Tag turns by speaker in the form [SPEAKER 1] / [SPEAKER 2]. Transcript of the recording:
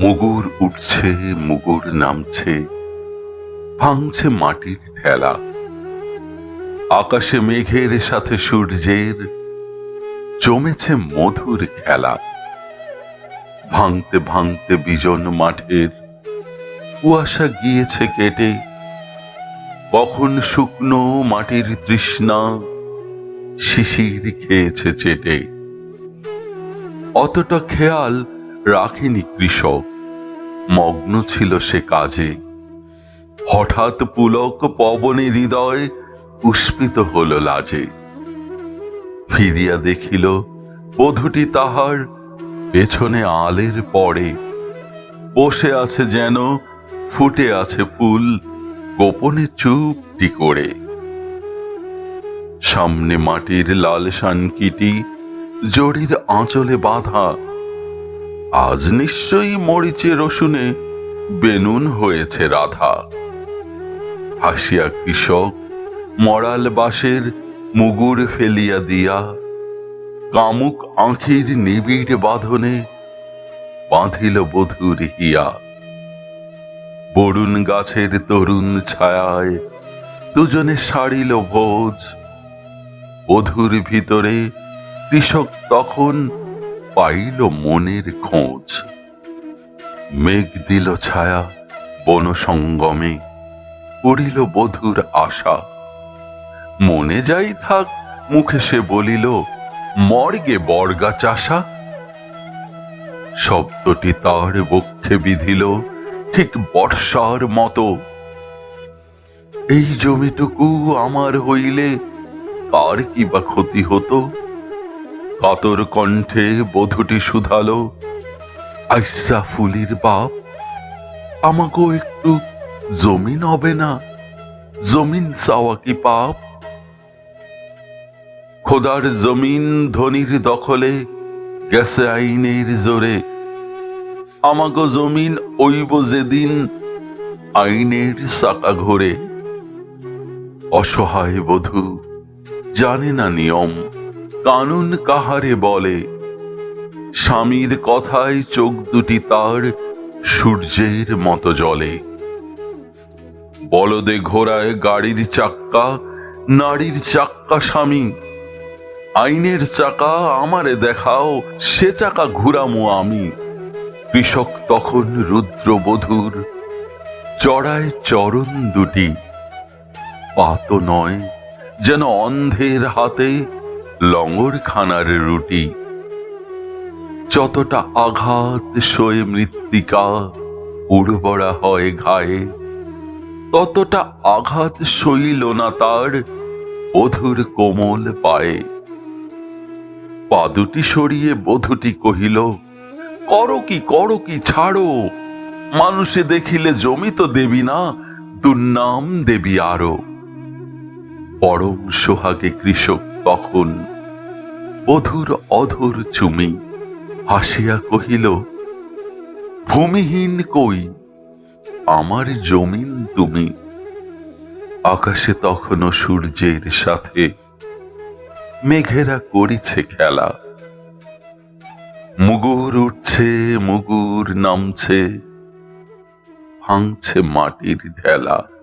[SPEAKER 1] মুগুর উঠছে, মুগুর নামছে, ভাঙছে মাটির ঠেলা। আকাশে মেঘের সাথে সূর্যের, জমেছে মধুর খেলা। ভাঙতে ভাঙতে বিজন মাঠের, কুয়াশা গিয়েছে কেটে। কখন শুকনো মাটির তৃষ্ণা শিশির খেয়েছে চেটে। অতটা খেয়াল রাখেনি কৃষক। মগ্ন ছিল সে কাজে। হঠাৎ পুলক পবনে হৃদয় পুষ্পিত হল লাজে। ফিরিয়া দেখিল, বধূটি তাহার পেছনে আলের পরে বসে আছে যেন, ফুটে আছে ফুল, গোপনে চুপটি করে। সামনে মাটির লাল শানকিটি জড়ির আঁচলে বাঁধা। আজ নিশ্চয়ই মরিচে রসুনে বেনুন হয়েছে রাধা। হাসিয়া কৃষক মরাল বাসের মুগুর ফেলিয়া দিয়া কামুক আঁখির নিবিড় বাঁধনে বাঁধিল বধুর হিয়া। বরুণ গাছের তরুণ ছায়ায় দুজনে সারিল ভোজ। বধুর ভিতরে কৃষক তখন পাইল মনের খোঁজ। মেঘ দিল ছায়া বন সঙ্গমে পড়িল বধুর আশা। মনে যাই থাক, মুখে সে বলিল, মর্গে বর্গা চাষা? শব্দটি তার বক্ষে বিধিল, ঠিক বর্ষার মতো। এই জমিটুকু আমার হইলে কার কি বা ক্ষতি হতো? কাতর কণ্ঠে বধূটি শুধালো, আইসা ফুলির বাপ আমাকেও একটু জমিন হবে না, জমিন চাওয়া কি পাপ? খোদার জমিন ধনির দখলে, গেছে আইনের জোরে, আমাগো জমিন ওইব যেদিন আইনের চাকা ঘোরে। অসহায় বধূ, জানে না নিয়ম কানুন কাহারে বলে? স্বামীর কথায় চোখ দুটি তার, সূর্যের মতো জলে বলদে ঘোড়ায় গাড়ির চাক্কা, নারীর চাক্কা স্বামী। আইনের চাকা আমারে দেখাও, সে চাকা ঘুরামো আমি। কৃষক তখন রুদ্রবধূর চড়ায় চরণ দুটি। পাত নয়, যেন অন্ধের হাতে লঙ্গর খানার রুটি। যতটা আঘাত সয়ে মৃত্তিকা উর্বরা হয় ঘায়ে, ততটা আঘাত সইল না তার বধুর কোমল পায়ে। পা দুটি সরিয়ে বধূটি কহিল, করো কি করো কি, ছাড়ো। মানুষে দেখিলে জমি তো দেবি না, দুর্নাম দেবী আরও। পরম সোহাগে কৃষক তখন বধুর অধর চুমি হাসিয়া কহিল, ভূমিহীন কই? আমার জমিন তুমি। আকাশে তখনও সূর্যের সাথে মেঘেরা করিছে খেলা। মুগুর উঠছে, মুগুর নামছে, ভাঙছে মাটির ঢেলা।